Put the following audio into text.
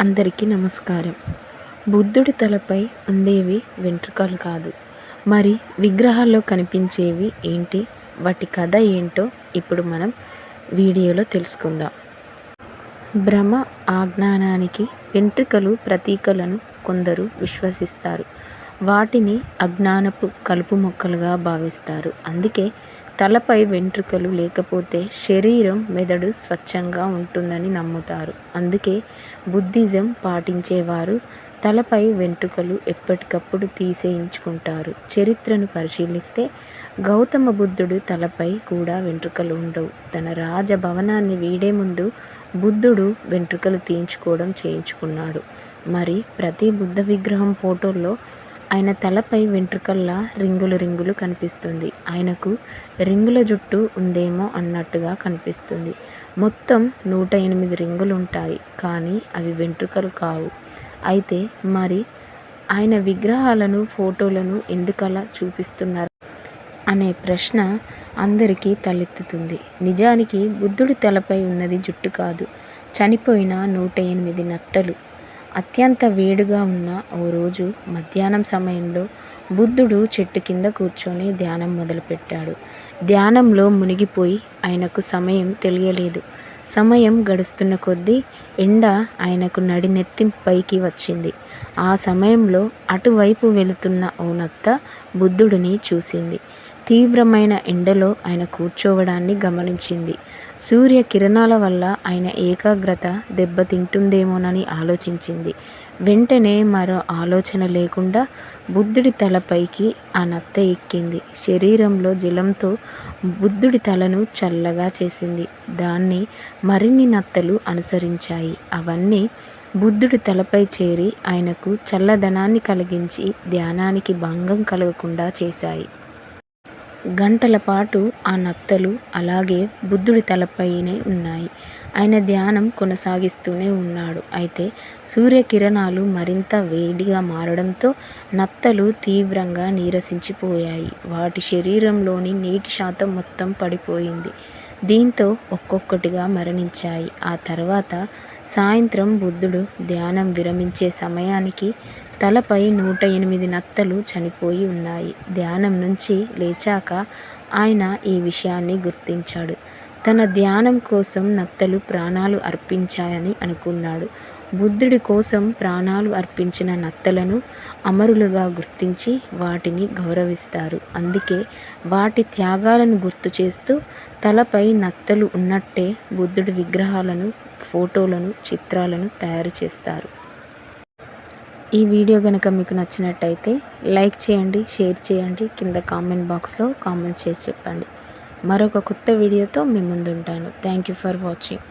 అందరికీ నమస్కారం. బుద్ధుడి తలపై ఉండేవి వెంట్రుకలు కాదు. మరి విగ్రహాల్లో కనిపించేవి ఏంటి? వాటి కథ ఏంటో ఇప్పుడు మనం వీడియోలో తెలుసుకుందాం. భ్రమ అజ్ఞానానికి వెంట్రుకలు ప్రతీకలను కొందరు విశ్వసిస్తారు. వాటిని అజ్ఞానపు కలుపు మొక్కలుగా భావిస్తారు. అందుకే తలపై వెంట్రుకలు లేకపోతే శరీరం మెదడు స్వచ్ఛంగా ఉంటుందని నమ్ముతారు. అందుకే బుద్ధిజం పాటించేవారు తలపై వెంట్రుకలు ఎప్పటికప్పుడు తీసేయించుకుంటారు. చరిత్రను పరిశీలిస్తే గౌతమ బుద్ధుడు తలపై కూడా వెంట్రుకలు ఉండవు. తన రాజభవనాన్ని వీడే ముందు బుద్ధుడు వెంట్రుకలు తీయించుకోవడం చేయించుకున్నాడు. మరి ప్రతి బుద్ధ విగ్రహం ఫోటోల్లో ఆయన తలపై వెంట్రుకల్లా రింగులు రింగులు కనిపిస్తుంది. ఆయనకు రింగుల జుట్టు ఉందేమో అన్నట్టుగా కనిపిస్తుంది. మొత్తం నూట ఎనిమిది రింగులు ఉంటాయి కానీ అవి వెంట్రుకలు కావు. అయితే మరి ఆయన విగ్రహాలను ఫోటోలను ఎందుకలా చూపిస్తున్నారు? అనే ప్రశ్న అందరికీ తలెత్తుతుంది. నిజానికి బుద్ధుడి తలపై ఉన్నది జుట్టు కాదు. చనిపోయిన నూట ఎనిమిది నత్తలు. అత్యంత వేడిగా ఉన్న ఓ రోజు మధ్యాహ్నం సమయంలో బుద్ధుడు చెట్టు కింద కూర్చొని ధ్యానం మొదలుపెట్టాడు. ధ్యానంలో మునిగిపోయి ఆయనకు సమయం తెలియలేదు. సమయం గడుస్తున్న కొద్దీ ఎండ ఆయనకు నడినెత్తి పైకి వచ్చింది. ఆ సమయంలో అటువైపు వెళుతున్న ఓ నత్త బుద్ధుడిని చూసింది. తీవ్రమైన ఎండలో ఆయన కూర్చోవడాన్ని గమనించింది. సూర్య కిరణాల వల్ల ఆయన ఏకాగ్రత దెబ్బతింటుందేమోనని ఆలోచించింది. వెంటనే మరో ఆలోచన లేకుండా బుద్ధుడి తలపైకి ఆ నత్త ఎక్కింది. శరీరంలో జలంతో బుద్ధుడి తలను చల్లగా చేసింది. దాన్ని మరిన్ని నత్తలు అనుసరించాయి. అవన్నీ బుద్ధుడి తలపై చేరి ఆయనకు చల్లదనాన్ని కలిగించి ధ్యానానికి భంగం కలగకుండా చేశాయి. గంటల పాటు ఆ నత్తలు అలాగే బుద్ధుడి తలపైనే ఉన్నాయి. ఆయన ధ్యానం కొనసాగిస్తూనే ఉన్నాడు. అయితే సూర్యకిరణాలు మరింత వేడిగా మారడంతో నత్తలు తీవ్రంగా నీరసించిపోయాయి. వాటి శరీరంలోని నీటి శాతం మొత్తం పడిపోయింది. దీంతో ఒక్కొక్కటిగా మరణించాయి. ఆ తర్వాత సాయంత్రం బుద్ధుడు ధ్యానం విరమించే సమయానికి తలపై నూట ఎనిమిది నత్తలు చనిపోయి ఉన్నాయి. ధ్యానం నుంచి లేచాక ఆయన ఈ విషయాన్ని గుర్తించాడు. తన ధ్యానం కోసం నత్తలు ప్రాణాలు అర్పించాయని అనుకున్నాడు. బుద్ధుడి కోసం ప్రాణాలు అర్పించిన నత్తలను అమరులుగా గుర్తించి వాటిని గౌరవిస్తారు. అందుకే వాటి త్యాగాలను గుర్తు చేస్తూ తలపై నత్తలు ఉన్నట్టే బుద్ధుడి విగ్రహాలను ఫోటోలను చిత్రాలను తయారు చేస్తారు. ఈ వీడియో కనుక మీకు నచ్చినట్టయితే లైక్ చేయండి షేర్ చేయండి. కింద కామెంట్ బాక్స్లో కామెంట్స్ చేసి చెప్పండి. మరొక కొత్త వీడియోతో మీ ముందుంటాను. Thank you for watching